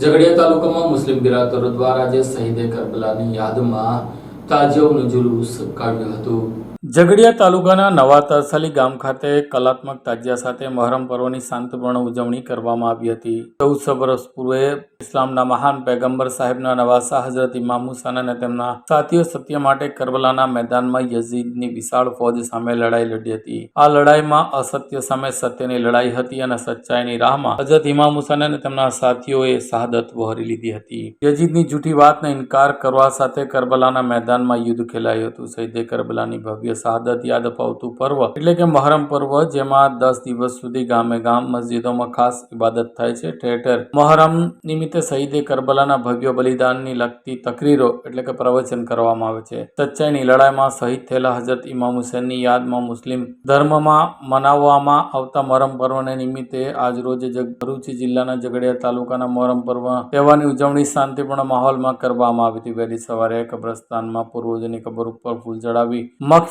ઝઘડિયા તાલુકામાં મુસ્લિમ બિરાદરો દ્વારા આજે શહીદે કરબલાની યાદમાં તાજિયાઓનું જુલુસ કાઢ્યું હતું. ઝઘડિયા તાલુકાના નવા તરસાલી ગામ ખાતે કલાત્મક તાજિયા સાથે મહરમ પર્વની શાંતિપૂર્ણ ઉજવણી કરવામાં આવી હતી. ચૌદસો વર્ષ પૂર્વે ઇસ્લામના મહાન પૈગંબર સાહેબના નવાસા હજરત ઇમામ હુસાન અને તેમના સાથીઓ સત્ય માટે કરબલાના મેદાનમાં યઝીદની વિશાળ ફોજ સામે લડાઈ લડી હતી. આ લડાઈમાં અસત્ય સામે સત્યની લડાઈ હતી અને સચ્ચાઈની રાહમાં હજરત ઇમામ હુસાન અને તેમના સાથીઓએ શહાદત વહોરી લીધી હતી. યઝીદની જૂઠી વાતને ઇનકાર કરવા સાથે કરબલાના મેદાનમાં યુદ્ધ ખેલાયું હતું. શહીદે કરબલાની ભવ્ય શહાદત યાદ અપાવતું પર્વ. એટલે કે મહરમ પર્વ, જેમાં દસ દિવસ સુધી ગામે ગામ મસ્જિદોમાં ખાસ ઇબાદત થાય છે, ઠેર ઠેર. મહરમ નિમિત્તે શહીદે કરબલાના ભવ્ય બલિદાનની લગતી તકરીરો, એટલે કે પ્રવચન કરવામાં આવે છે. સચ્ચાઈની લડાઈમાં શહીદ થયેલા હજરત ઇમામ હુસેનની યાદમાં મુસ્લિમ ધર્મમાં મનાવવામાં આવતા મહરમ પર્વને નિમિત્તે આજરોજ ભરૂચી જિલ્લાના ઝઘડિયા તાલુકાના મહરમ પર્વ તહેવારની ઉજવણી શાંતિપૂર્ણ માહોલમાં કરવામાં આવી હતી. વહેલી સવારે કબ્રસ્તાનમાં પૂર્વજોની કબર ઉપર ફૂલ ચડાવી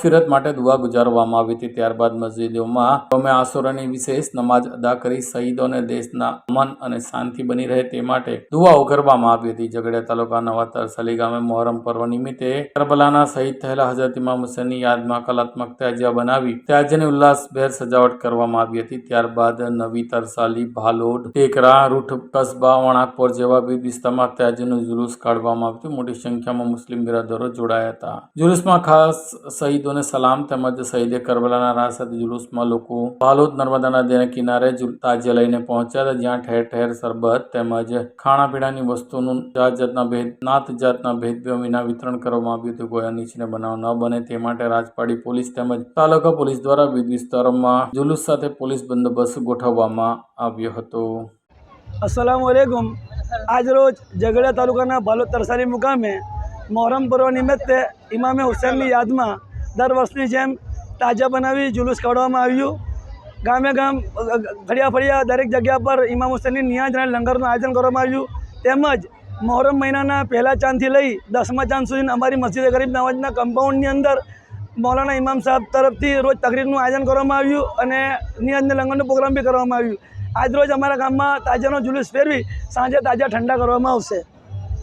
મગફિરત માટે દુઆ ગુજારવામાં આવી હતી. ત્યારબાદ મસ્જિદોમાં કોમે આસુરાની વિશેષ નમાજ અદા કરી શહીદોને દેશના અમન અને શાંતિ બની રહે તે માટે દુઆઓ કરવામાં આવી હતી. ઝઘડિયા તાલુકા નવા તરસાલી ગામે મોહરમ પર્વ નિમિત્તે કરબલાના શહીદ થયેલા હજરત ઇમામ હુસેનની યાદમાં કલાત્મક ત્યાજ્યા બનાવી ત્યાજ્યની ઉલ્લાસભેર સજાવટ કરવામાં આવી હતી. ત્યારબાદ નવી તરસાલી ભાલોડ ટેકરા, રૂઠ, કસબા, વણાકપોર જેવા વિવિધ વિસ્તારમાં ત્યાજ્યનું જુલુસ કાઢવામાં આવ્યું મોટી સંખ્યામાં મુસ્લિમ બિરાદરો જોડાયા હતા. જુલુસમાં ખાસ શહીદોને સલામ તેમજ શહીદે કરબલાના રાહ સાથે જુલુસમાં લોકો ભાલોદ નર્મદા નદીના કિનારે તાજિયા લઈને પહોંચ્યા હતા, જ્યાં ઠેર ઠેર સરબત તેમજ ખાણાપીણાની વસ્તુનું જાત જાતના ભેદ નાત જાતના ભેદભાવ વિના વિતરણ કરવામાં આવ્યું હતું. કોઈ અનિચ્છનીય બનાવ ન બને તે માટે રાજપાડી પોલીસ તેમજ તાલુકા પોલીસ દ્વારા વિવિધ વિસ્તારોમાં જુલુસ સાથે પોલીસ બંદોબસ્ત ગોઠવવામાં આવ્યો હતો. અસલામ વાલેકુમ આજરોજ ઝઘડા તાલુકાના બાલોદ તરસારી મુકામે મોહરમ પર્વ નિમિત્તે ઇમામે હુસેનની યાદમાં દર વર્ષની જેમ તાજા બનાવી જુલુસ કાઢવામાં આવ્યું. ગામે ગામ ફળિયા ફળિયા દરેક જગ્યા પર ઇમામ હુસેનની નિયાજ અને લંગરનું આયોજન કરવામાં આવ્યું. તેમજ મોહરમ મહિનાના પહેલા ચાંદથી લઈ દસમા ચાંદ સુધી અમારી મસ્જિદ ગરીબ નવાજના કમ્પાઉન્ડની અંદર મૌલાના ઇમામ સાહેબ તરફથી રોજ તકરીરનું આયોજન કરવામાં આવ્યું અને નિયાજને લંગરનો પ્રોગ્રામ બી કરવામાં આવ્યું. આજરોજ અમારા ગામમાં તાજાનો જુલુસ ફેરવી સાંજે તાજા ઠંડા કરવામાં આવશે.